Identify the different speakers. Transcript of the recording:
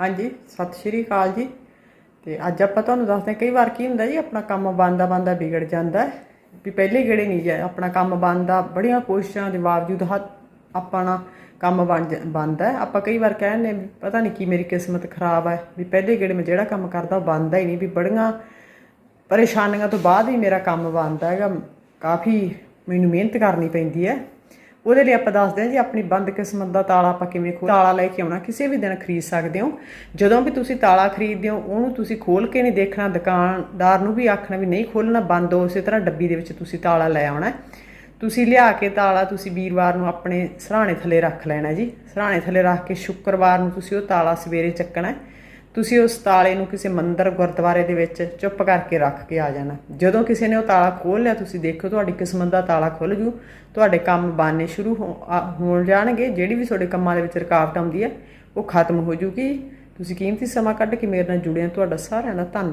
Speaker 1: ਹਾਂਜੀ, ਸਤਿ ਸ਼੍ਰੀ ਅਕਾਲ ਜੀ। ਤੇ ਅੱਜ ਆਪਾਂ ਤੁਹਾਨੂੰ ਦੱਸਦੇ ਹਾਂ, ਕਈ ਵਾਰ ਕੀ ਹੁੰਦਾ ਜੀ, ਆਪਣਾ ਕੰਮ ਬੰਦਾ ਬੰਦਾ ਵਿਗੜ ਜਾਂਦਾ ਵੀ ਪਹਿਲੇ ਗੇੜੇ ਨਹੀਂ ਜਾ ਆਪਣਾ ਕੰਮ ਬੰਦਾ ਬੜੀਆਂ ਕੋਸ਼ਿਸ਼ਾਂ ਦੇ ਬਾਵਜੂਦ ਹ- ਆਪਣਾ ਕੰਮ ਬਣ ਜ- ਬਣਦਾ ਆਪਾਂ ਕਈ ਵਾਰ ਕਹਿੰਦੇ ਹਾਂ ਵੀ ਪਤਾ ਨਹੀਂ ਕੀ ਮੇਰੀ ਕਿਸਮਤ ਖਰਾਬ ਹੈ, ਵੀ ਪਹਿਲੇ ਗੇੜੇ ਮੈਂ ਜਿਹੜਾ ਕੰਮ ਕਰਦਾ ਉਹ ਬਣਦਾ ਹੀ ਨਹੀਂ। ਵੀ ਬੜੀਆਂ ਪਰੇਸ਼ਾਨੀਆਂ ਤੋਂ ਬਾਅਦ ਹੀ ਮੇਰਾ ਕੰਮ ਬਣਦਾ ਹੈਗਾ। ਕਾਫੀ ਮੈਨੂੰ ਮਿਹਨਤ ਕਰਨੀ ਪੈਂਦੀ ਹੈ। ਉਹਦੇ ਲਈ ਆਪਾਂ ਦੱਸਦੇ ਹਾਂ ਜੀ, ਆਪਣੀ ਬੰਦ ਕਿਸਮਤ ਦਾ ਤਾਲਾ ਆਪਾਂ ਕਿਵੇਂ ਖੋਲ ਤਾਲਾ ਲੈ ਕੇ ਆਉਣਾ, ਕਿਸੇ ਵੀ ਦਿਨ ਖਰੀਦ ਸਕਦੇ ਹੋ। ਜਦੋਂ ਵੀ ਤੁਸੀਂ ਤਾਲਾ ਖਰੀਦਦੇ ਹੋ, ਉਹਨੂੰ ਤੁਸੀਂ ਖੋਲ ਕੇ ਨਹੀਂ ਦੇਖਣਾ, ਦੁਕਾਨਦਾਰ ਨੂੰ ਵੀ ਆਖਣਾ ਵੀ ਨਹੀਂ ਖੋਲਣਾ, ਬੰਦ ਹੋ ਉਸੇ ਤਰ੍ਹਾਂ ਡੱਬੀ ਦੇ ਵਿੱਚ ਤੁਸੀਂ ਤਾਲਾ ਲੈ ਆਉਣਾ। ਤੁਸੀਂ ਲਿਆ ਕੇ ਤਾਲਾ ਤੁਸੀਂ ਵੀਰਵਾਰ ਨੂੰ ਆਪਣੇ ਸਰਾਣੇ ਥੱਲੇ ਰੱਖ ਲੈਣਾ ਜੀ। ਸਰਾਣੇ ਥੱਲੇ ਰੱਖ ਕੇ ਸ਼ੁੱਕਰਵਾਰ ਨੂੰ ਤੁਸੀਂ ਉਹ ਤਾਲਾ ਸਵੇਰੇ ਚੱਕਣਾ। ਹੈ। ਤੁਸੀਂ ਉਸ ਤਾਲੇ ਨੂੰ ਕਿਸੇ ਮੰਦਰ ਗੁਰਦੁਆਰੇ ਦੇ ਵਿੱਚ ਚੁੱਪ ਕਰਕੇ ਰੱਖ ਕੇ ਆ ਜਾਣਾ। ਜਦੋਂ ਕਿਸੇ ਨੇ ਉਹ ਤਾਲਾ ਖੋਲ ਲਿਆ, ਤੁਸੀਂ ਦੇਖੋ ਤੁਹਾਡੀ ਕਿਸਮਤ ਦਾ ਤਾਲਾ ਖੁੱਲ ਜੂ। ਤੁਹਾਡੇ ਕੰਮ ਬਣਨੇ ਸ਼ੁਰੂ ਹੋ- ਆ- ਹੋਣ ਜਾਣਗੇ। ਜਿਹੜੀ ਵੀ ਤੁਹਾਡੇ ਕੰਮਾਂ ਦੇ ਵਿੱਚ ਰੁਕਾਵਟ ਆਉਂਦੀ ਹੈ, ਉਹ ਖਤਮ ਹੋ ਜੂਗੀ। ਤੁਸੀਂ ਕੀਮਤੀ ਸਮਾਂ ਕੱਢ ਕੇ ਮੇਰੇ ਨਾਲ ਜੁੜਿਆ। ਹੋ ਤੁਹਾਡਾ ਸਾਰਿਆਂ ਦਾ ਧੰਨਵਾਦ।